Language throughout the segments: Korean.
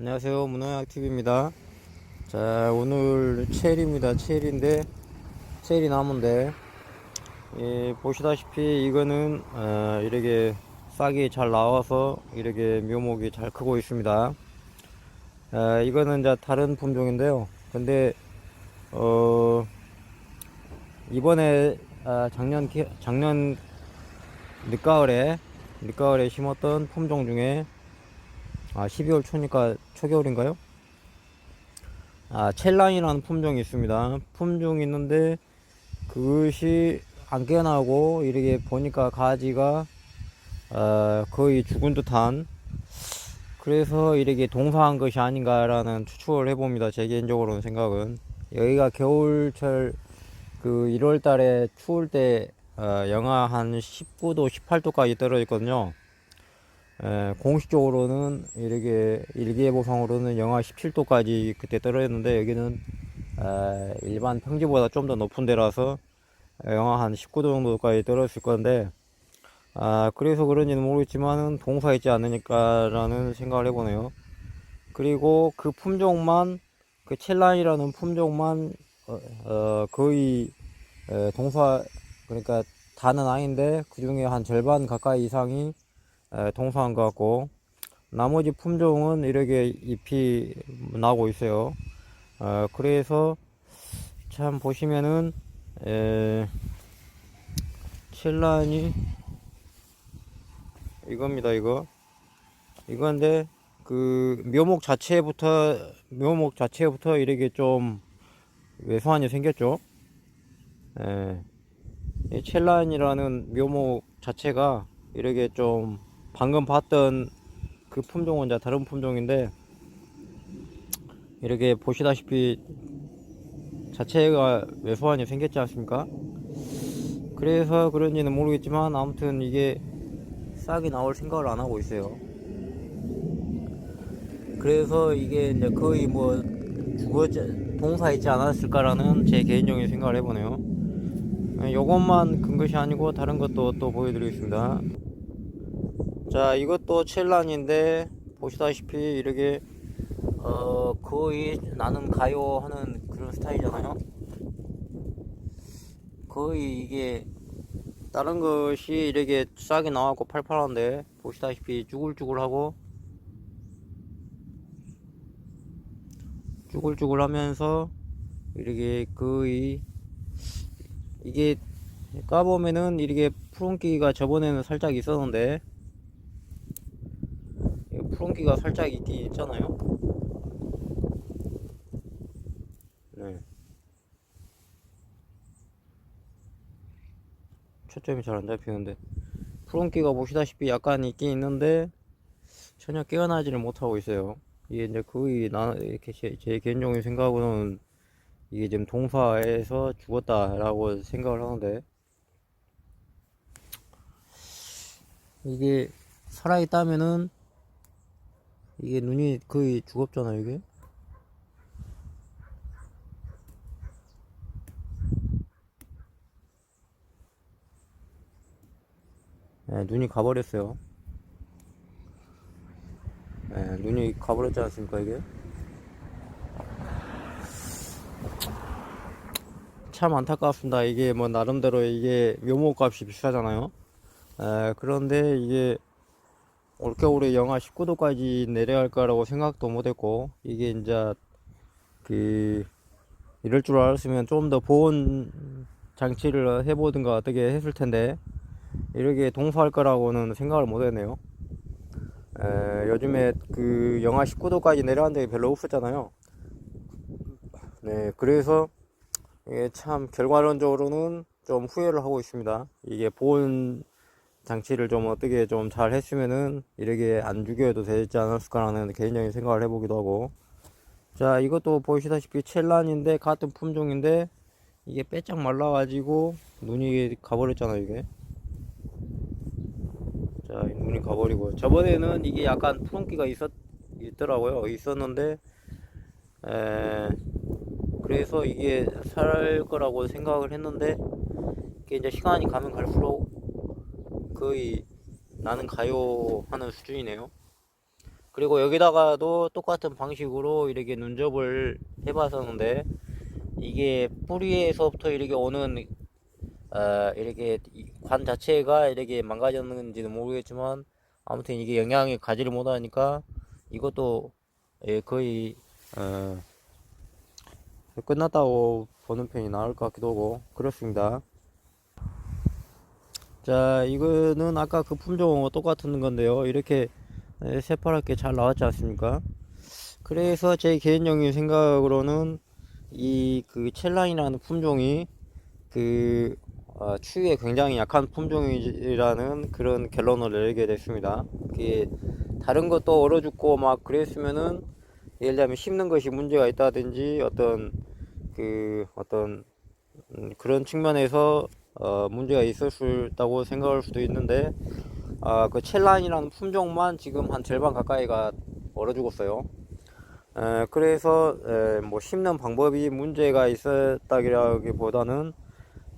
안녕하세요. 문어약TV입니다. 자 오늘 체일입니다. 체일인데 체일이 나무인데 예, 보시다시피 이거는 어, 이렇게 싹이 잘 나와서 이렇게 묘목이 잘 크고 있습니다. 아, 이거는 이제 다른 품종인데요. 근데 어 이번에 아, 작년 기- 작년 늦가을에 늦가을에 심었던 품종 중에 아 12월 초니까 초겨울인가요? 아 첼란이라는 품종이 있습니다. 품종이 있는데 그것이 안 깨나고 이렇게 보니까 가지가 어, 거의 죽은 듯한 그래서 이렇게 동사한 것이 아닌가라는 추측을 해봅니다. 제 개인적으로는 생각은 여기가 겨울철 그 1월 달에 추울 때 어, 영하 한 19도, 18도까지 떨어졌거든요. 에, 공식적으로는 이렇게 일기예보상으로는 영하 17도까지 그때 떨어졌는데 여기는 에, 일반 평지보다 좀 더 높은 데라서 영하 한 19도 정도까지 떨어졌을 건데 아 그래서 그런지는 모르겠지만은 동사있지 않으니까라는 생각을 해보네요. 그리고 그 품종만 그 첼란이라는 품종만 어, 어, 거의 에, 동사 그러니까 다는 아닌데 그 중에 한 절반 가까이 이상이 에, 동사한 것 같고 나머지 품종은 이렇게 잎이 나고 있어요. 어, 그래서 참 보시면은 에, 칠란이 이겁니다 이거 이건데 그 묘목 자체부터 묘목 자체부터 이렇게 좀 왜소한이 생겼죠. 예. 이 첼란이라는 묘목 자체가 이렇게 좀 방금 봤던 그 품종은 이제 다른 품종인데 이렇게 보시다시피 자체가 왜소한이 생겼지 않습니까? 그래서 그런지는 모르겠지만 아무튼 이게 싹이 나올 생각을 안 하고 있어요. 그래서 이게 이제 거의 뭐 죽어 동사 있지 않았을까라는 제 개인적인 생각을 해보네요. 요것만 근것이 아니고 다른 것도 또 보여드리겠습니다. 자, 이것도 첼란인데 보시다시피 이렇게 어 거의 나는 가요 하는 그런 스타일이잖아요. 거의 이게 다른 것이 이렇게 싹이 나왔고 팔팔한데 보시다시피 쭈글쭈글하고 쭈글쭈글 하면서 이렇게 거의 이게 까보면은 이렇게 푸른기가 저번에는 살짝 있었는데 푸른기가 살짝 있긴 있잖아요. 네. 초점이 잘 안 잡히는데. 푸른기가 보시다시피 약간 있긴 있는데 전혀 깨어나지를 못하고 있어요. 이게 이제 거의 나 이렇게 제, 제 개인적인 생각으로는 이게 지금 동사에서 죽었다라고 생각을 하는데. 이게 살아있다면은 이게 눈이 거의 죽었잖아요 이게 네, 눈이 가버렸어요 네, 눈이 가버렸지 않습니까 이게 참 안타깝습니다. 이게 뭐 나름대로 이게 묘목값이 비싸잖아요. 에, 그런데 이게 올겨울에 영하 19도까지 내려갈 거라고 생각도 못했고 이게 이제 그 이럴 줄 알았으면 좀 더 보온 장치를 해보든가 어떻게 했을 텐데 이렇게 동사할 거라고는 생각을 못했네요. 에, 요즘에 그 영하 19도까지 내려간 적이 별로 없었잖아요. 네, 그래서 이게 참 결과론적으로는 좀 후회를 하고 있습니다. 이게 보온 장치를 좀 어떻게 좀 잘 했으면은 이렇게 안 죽여도 되지 않았을까라는 개인적인 생각을 해보기도 하고. 자, 이것도 보시다시피 첼란인데 같은 품종인데 이게 빼짝 말라가지고 눈이 가버렸잖아요, 이게. 자, 이 눈이 가버리고. 저번에는 이게 약간 푸른기가 있었, 있더라고요. 있었는데, 에, 그래서 이게 살 거라고 생각을 했는데 이게 이제 시간이 가면 갈수록 거의 나는 가요 하는 수준이네요. 그리고 여기다가도 똑같은 방식으로 이렇게 눈접을 해봤었는데 이게 뿌리에서부터 이렇게 오는 어, 이렇게 이관 자체가 이렇게 망가졌는지는 모르겠지만 아무튼 이게 영향이 가지를 못하니까 이것도 예, 거의 어, 끝났다고 보는 편이 나을 것 같기도 하고 그렇습니다. 자 이거는 아까 그 품종과 똑같은 건데요. 이렇게 예, 새파랗게 잘 나왔지 않습니까? 그래서 제 개인적인 생각으로는 이 그 첼란이라는 품종이 그 어, 추위에 굉장히 약한 품종이라는 그런 결론을 내리게 됐습니다. 그게 다른 것도 얼어 죽고 막 그랬으면은 예를 들면 심는 것이 문제가 있다든지 어떤 그 어떤 음, 그런 측면에서 어, 문제가 있었다고 생각할 수도 있는데 아, 그 첼란이라는 품종만 지금 한 절반 가까이가 얼어 죽었어요. 에, 그래서 에, 뭐 심는 방법이 문제가 있었다기보다는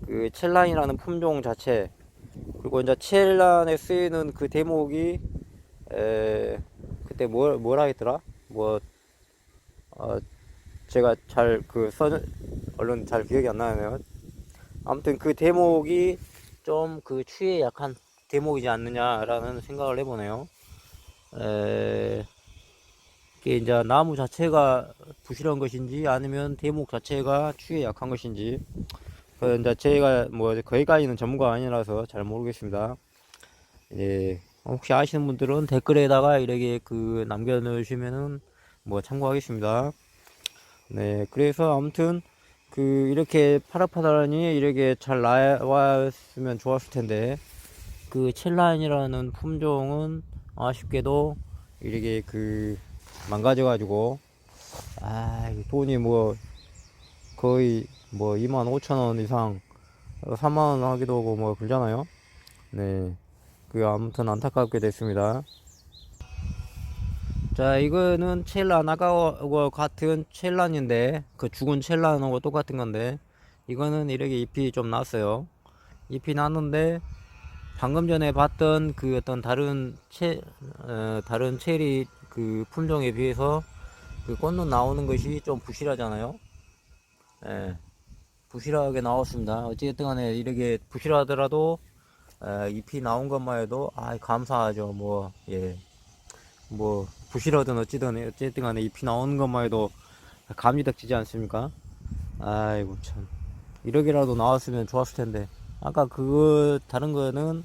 그 첼란이라는 품종 자체 그리고 이제 첼란에 쓰이는 그 대목이 에, 그때 뭘 뭐라 했더라? 뭐 어, 제가 잘 그 써, 얼른 잘 기억이 안 나네요. 아무튼 그 대목이 좀 그 추위에 약한 대목이지 않느냐라는 생각을 해보네요. 에, 이게 이제 나무 자체가 부실한 것인지 아니면 대목 자체가 추위에 약한 것인지 그 이제 제가 뭐 거기까지는 전문가가 아니라서 잘 모르겠습니다. 예, 혹시 아시는 분들은 댓글에다가 이렇게 그 남겨놓으시면은 뭐 참고하겠습니다. 네, 그래서 아무튼 그 이렇게 파라파다니 이렇게 잘 나왔으면 좋았을 텐데 그 첼라인이라는 품종은 아쉽게도 이렇게 그 망가져가지고 아 돈이 뭐 거의 뭐 2만 5천 원 이상 3만 원 하기도 하고 뭐 그러잖아요. 네, 그 아무튼 안타깝게 됐습니다. 자, 이거는 첼란 아까와 같은 첼란인데 그 죽은 첼란하고 똑같은 건데 이거는 이렇게 잎이 좀 났어요. 잎이 났는데 방금 전에 봤던 그 어떤 다른 채 어, 다른 체리 그 품종에 비해서 그 꽃눈 나오는 것이 좀 부실하잖아요. 예. 부실하게 나왔습니다. 어쨌든 간에 이렇게 부실하더라도 에, 잎이 나온 것만 해도 아 감사하죠. 뭐 예. 뭐 부실하든 어찌든 어쨌든 간에 잎이 나오는 것만 해도 감이 닥치지 않습니까? 아이고 참 이렇게라도 나왔으면 좋았을 텐데 아까 그거 다른 거는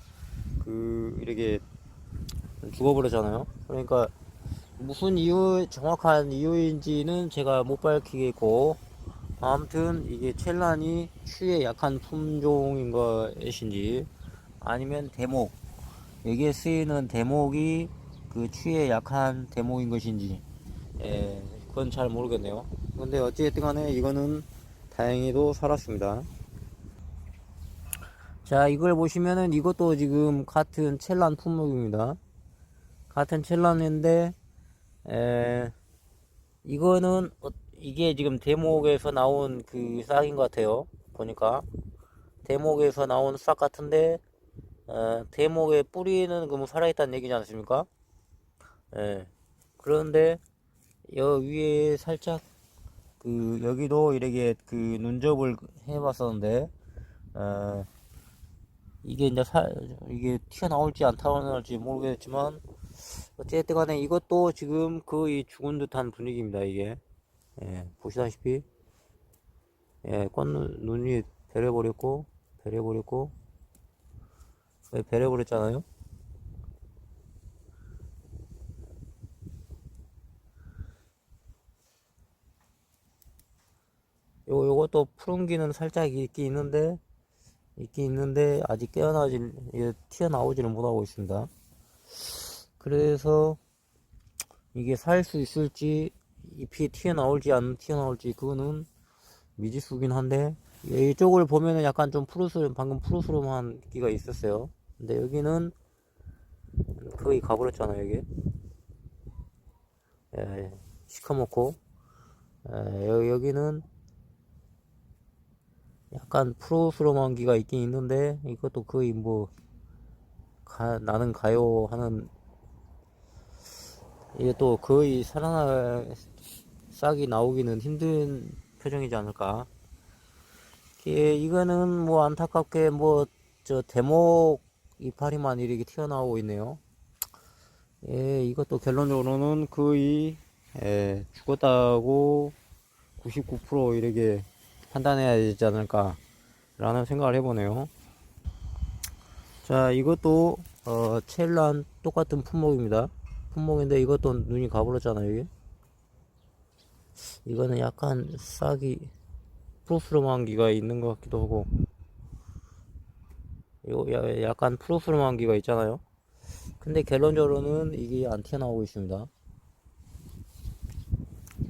그 이렇게 죽어버렸잖아요. 그러니까 무슨 이유 정확한 이유인지는 제가 못 밝히겠고 아무튼 이게 첼란이 추에 약한 품종인 것이신지 아니면 대목 여기에 쓰이는 대목이 그 추에 약한 대목인 것인지 예, 그건 잘 모르겠네요. 근데 어찌됐든 간에 이거는 다행히도 살았습니다. 자, 이걸 보시면은 이것도 지금 같은 첼란 품목입니다. 같은 첼란인데, 에, 이거는, 어, 이게 지금 대목에서 나온 그 싹인 것 같아요. 보니까. 대목에서 나온 싹 같은데, 어, 대목의 뿌리는 그럼 살아있다는 얘기지 않습니까? 예. 그런데, 여 위에 살짝, 그, 여기도 이렇게 그 눈접을 해봤었는데, 어, 이게 이제 사, 이게 튀어나올지 안 튀어나올지 모르겠지만 어쨌든 간에 이것도 지금 거의 죽은 듯한 분위기입니다 이게. 예, 보시다시피. 예, 꽃눈 눈이 베려버렸고 베려버렸고. 예, 베려버렸잖아요 요, 요것도 푸른기는 살짝 있긴 있는데 있긴 있는데 아직 깨어나질 예, 튀어나오지는 못하고 있습니다. 그래서 이게 살 수 있을지 잎이 튀어나올지 안 튀어나올지 그거는 미지수긴 한데 이쪽을 보면은 약간 좀 푸르스름 방금 푸르스름한 기가 있었어요. 근데 여기는 거의 가버렸잖아요 여기. 예, 예. 시커멓고 예, 여, 여기는 약간 프로스러운 기가 있긴 있는데 이것도 거의 뭐 가, 나는 가요 하는 이게 또 거의 살아나 싹이 나오기는 힘든 표정이지 않을까. 예, 이거는 뭐 안타깝게 뭐 저 대목 이파리만 이렇게 튀어나오고 있네요. 예, 이것도 결론적으로는 거의 예, 죽었다고 99% 이렇게 판단해야 되지 않을까 라는 생각을 해보네요. 자, 이것도 어, 첼란 똑같은 품목입니다. 품목인데 이것도 눈이 가버렸잖아요, 이게. 이거는 약간 싹이 프로스름한 기가 있는 것 같기도 하고 이거 야- 약간 프로스름한 기가 있잖아요. 근데 결론적으로는 이게 안 튀어나오고 있습니다.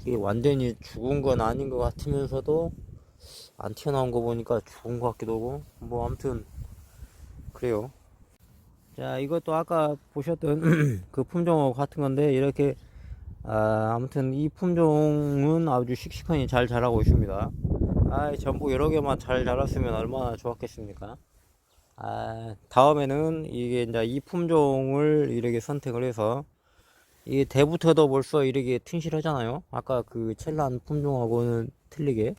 이게 완전히 죽은 건 아닌 것 같으면서도 안 튀어나온 거 보니까 죽은 것 같기도 하고 뭐 아무튼 그래요. 자 이것도 아까 보셨던 그 품종하고 같은 건데 이렇게 아, 아무튼 이 품종은 아주 씩씩하니 잘 자라고 있습니다. 아, 전부 여러 개만 잘 자랐으면 얼마나 좋았겠습니까? 아, 다음에는 이게 이제 이 품종을 이렇게 선택을 해서 이게 대부터도 벌써 이렇게 튼실하잖아요. 아까 그 첼란 품종하고는 틀리게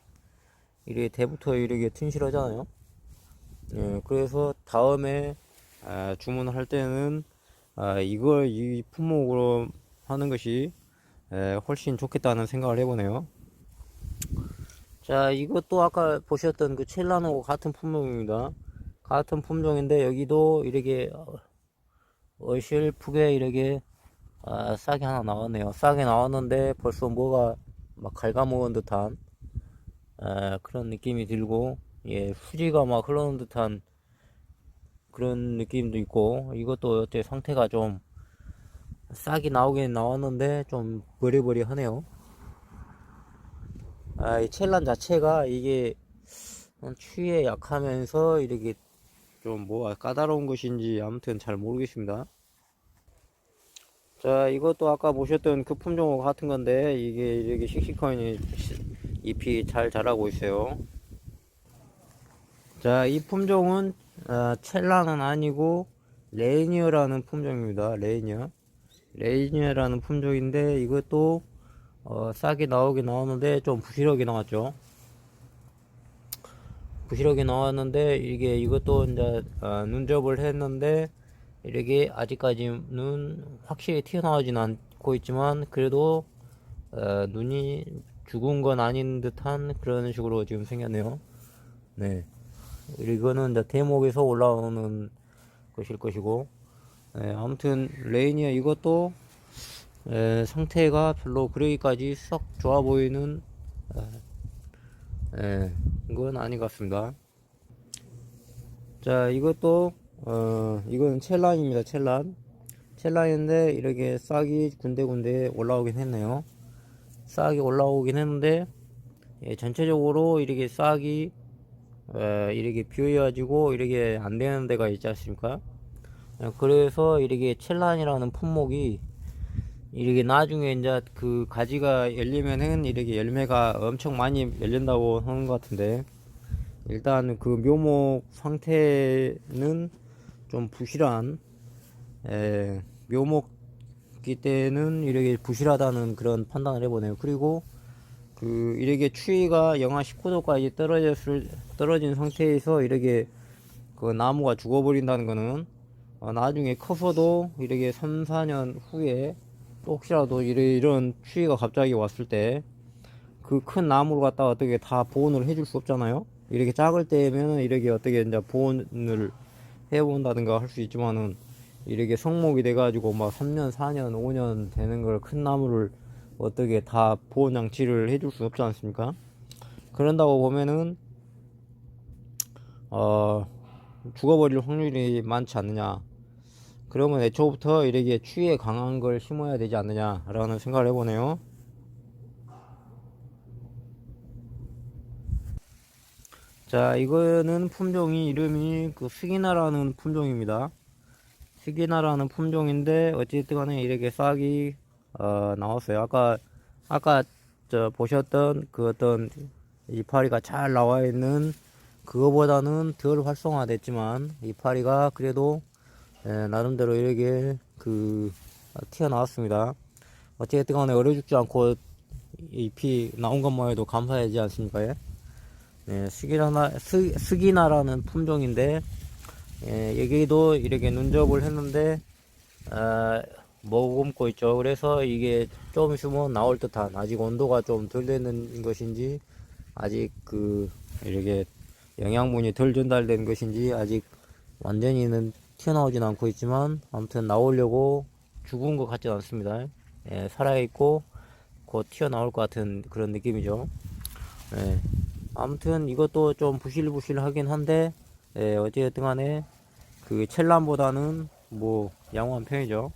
이렇게 대부터 이렇게 튼실하잖아요. 예, 그래서 다음에 아, 주문을 할 때는 아, 이걸 이 품목으로 하는 것이 에, 훨씬 좋겠다는 생각을 해보네요. 자, 이것도 아까 보셨던 그 첼라노 같은 품종입니다. 같은 품종인데 여기도 이렇게 어, 어실프게 이렇게 아, 싹이 하나 나왔네요. 싹이 나왔는데 벌써 뭐가 막 갉아먹은 듯한 아, 그런 느낌이 들고 예, 후지가 막 흘러는 듯한 그런 느낌도 있고 이것도 어때 상태가 좀 싹이 나오긴 나왔는데 좀 버리버리하네요. 아, 이 첼란 자체가 이게 추위에 약하면서 이렇게 좀 뭐 까다로운 것인지 아무튼 잘 모르겠습니다. 자, 이것도 아까 보셨던 그 품종과 같은 건데 이게 이렇게 씩씩하니 잎이 잘 자라고 있어요. 자, 이 품종은 아, 첼라는 아니고 레이니어라는 품종입니다. 레이니어. 레이니어라는 품종인데 이것도 어, 싹이 나오긴 나왔는데 좀 부실하게 나왔죠. 부실하게 나왔는데 이게 이것도 이제 어, 눈접을 했는데 이렇게 아직까지는 확실히 튀어나오진 않고 있지만 그래도 어, 눈이 죽은 건 아닌 듯한 그런 식으로 지금 생겼네요. 네. 이거는 대목에서 올라오는 것일 것이고 네, 아무튼 레이니아 이것도 에, 상태가 별로 그러기까지 썩 좋아 보이는 에, 에, 건 아닌 것 같습니다. 자 이것도 어 이건 첼란입니다 첼란 첼란인데 이렇게 싹이 군데군데 올라오긴 했네요 싹이 올라오긴 했는데 예, 전체적으로 이렇게 싹이 에, 이렇게 비어가지고 이렇게 안 되는 데가 있지 않습니까? 예, 그래서 이렇게 첼란이라는 품목이 이렇게 나중에 이제 그 가지가 열리면은 이렇게 열매가 엄청 많이 열린다고 하는 것 같은데 일단 그 묘목 상태는 좀 부실한 에, 묘목 기 때는 이렇게 부실하다는 그런 판단을 해보네요. 그리고 그 이렇게 추위가 영하 19도까지 떨어졌을 떨어진 상태에서 이렇게 그 나무가 죽어버린다는 거는 어, 나중에 커서도 이렇게 3, 4년 후에 또 혹시라도 이런, 추위가 갑자기 왔을 때 그 큰 나무를 갖다가 어떻게 다 보온을 해줄 수 없잖아요. 이렇게 작을 때면은 이렇게 어떻게 이제 보온을 해본다든가 할 수 있지만은 이렇게 성목이 돼가지고 막 3년, 4년, 5년 되는 걸 큰 나무를 어떻게 다 보온 장치를 해줄 수 없지 않습니까? 그런다고 보면은 어 죽어버릴 확률이 많지 않느냐. 그러면 애초부터 이렇게 추위에 강한 걸 심어야 되지 않느냐라는 생각을 해보네요. 자, 이거는 품종이 이름이 그 스기나라는 품종입니다. 스기나라는 품종인데 어쨌든 간에 이렇게 싹이 어, 나왔어요. 아까 아까 저 보셨던 그 어떤 이파리가 잘 나와 있는 그거보다는 덜 활성화됐지만 이파리가 그래도 예, 나름대로 이렇게 그 튀어나왔습니다. 어쨌든 간에 어려 죽지 않고 잎이 나온 것만 해도 감사하지 않습니까? 예? 네, 스기나라, 스, 스기나라는 품종인데, 예, 여기도 이렇게 눈접을 했는데, 아, 머금고 있죠. 그래서 이게 좀 있으면 나올 듯한, 아직 온도가 좀 덜 되는 것인지, 아직 그, 이렇게 영양분이 덜 전달된 것인지, 아직 완전히는 튀어나오진 않고 있지만, 아무튼 나오려고 죽은 것 같지 않습니다. 예, 살아있고, 곧 튀어나올 것 같은 그런 느낌이죠. 예. 아무튼 이것도 좀 부실부실하긴 한데 예, 어쨌든 간에 그 첼란보다는 뭐 양호한 편이죠.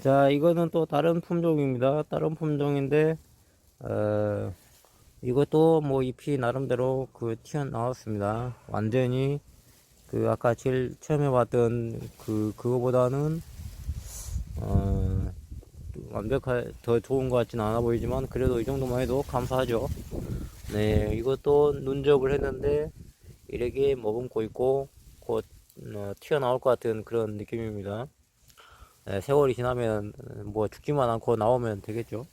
자 이거는 또 다른 품종입니다. 다른 품종인데 어, 이것도 뭐 잎이 나름대로 그 튀어나왔습니다. 완전히 그 아까 제일 처음에 봤던 그 그거보다는 어, 완벽할 더 좋은 것 같지는 않아 보이지만 그래도 이 정도만 해도 감사하죠. 네, 이것도 눈접을 했는데 이렇게 머금고 있고 곧 어, 튀어나올 것 같은 그런 느낌입니다. 네, 세월이 지나면 뭐 죽지만 않고 나오면 되겠죠.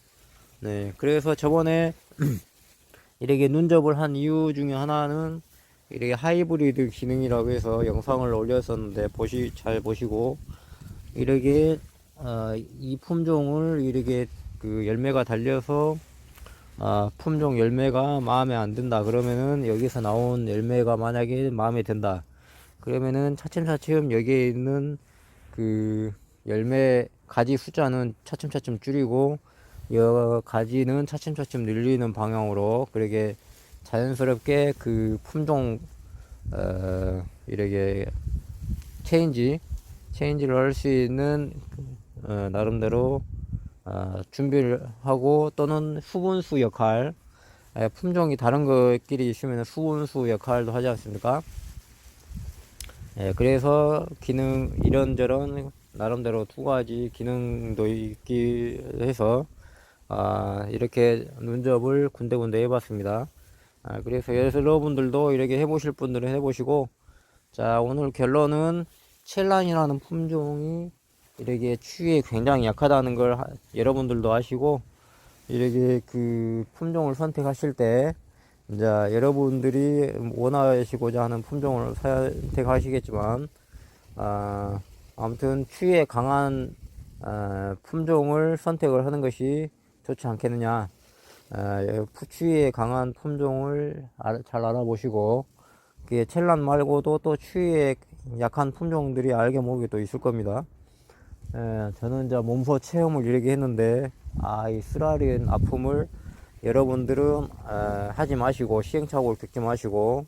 네, 그래서 저번에 이렇게 눈접을 한 이유 중에 하나는 이렇게 하이브리드 기능이라고 해서 영상을 올렸었는데 보시 잘 보시고 이렇게 어, 이 품종을 이렇게 그 열매가 달려서 아, 품종 열매가 마음에 안 든다 그러면은 여기서 나온 열매가 만약에 마음에 든다 그러면은 차츰차츰 여기에 있는 그 열매 가지 숫자는 차츰차츰 줄이고 여 가지는 차츰차츰 늘리는 방향으로 그렇게 자연스럽게 그 품종 어, 이렇게 체인지 체인지를 할 수 있는 어, 나름대로 어, 준비를 하고 또는 수분수 역할 에, 품종이 다른 것끼리 있으면 수분수 역할도 하지 않습니까? 예, 그래서 기능 이런저런 나름대로 두 가지 기능도 있기 해서 아, 이렇게 눈접을 군데군데 해봤습니다. 아, 그래서 여러분들도 이렇게 해보실 분들은 해보시고 자 오늘 결론은 첼란이라는 품종이 이렇게 추위에 굉장히 약하다는 걸 하- 여러분들도 아시고 이렇게 그 품종을 선택하실 때 이제 여러분들이 원하시고자 하는 품종을 선택하시겠지만 아, 아무튼 추위에 강한 아, 품종을 선택을 하는 것이 좋지 않겠느냐 아, 추위에 강한 품종을 알- 잘 알아보시고 그게 첼란 말고도 또 추위에 약한 품종들이 알게 모르게 또 있을 겁니다. 예, 저는 이제 몸소 체험을 이렇게 했는데, 아, 이 쓰라린 아픔을 여러분들은 에, 하지 마시고, 시행착오를 겪지 마시고,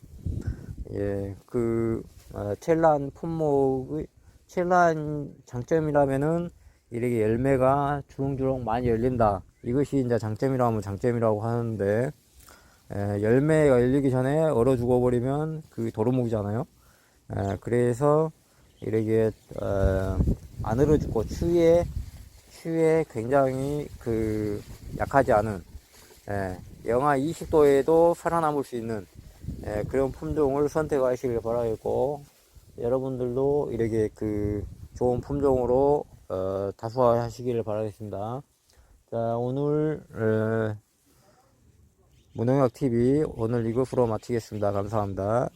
예, 그, 어, 첼란 품목의, 첼란 장점이라면은, 이렇게 열매가 주렁주렁 많이 열린다. 이것이 이제 장점이라면 장점이라고 하는데, 에, 열매가 열리기 전에 얼어 죽어버리면 그 도루묵이잖아요. 에, 그래서 이렇게 어, 안 얼어 죽고 추위에 추위에 굉장히 그 약하지 않은 예, 영하 20도에도 살아남을 수 있는 예, 그런 품종을 선택하시길 바라겠고 여러분들도 이렇게 그 좋은 품종으로 어, 다수화하시길 바라겠습니다. 자 오늘 어, 무농약 TV 오늘 이것으로 마치겠습니다. 감사합니다.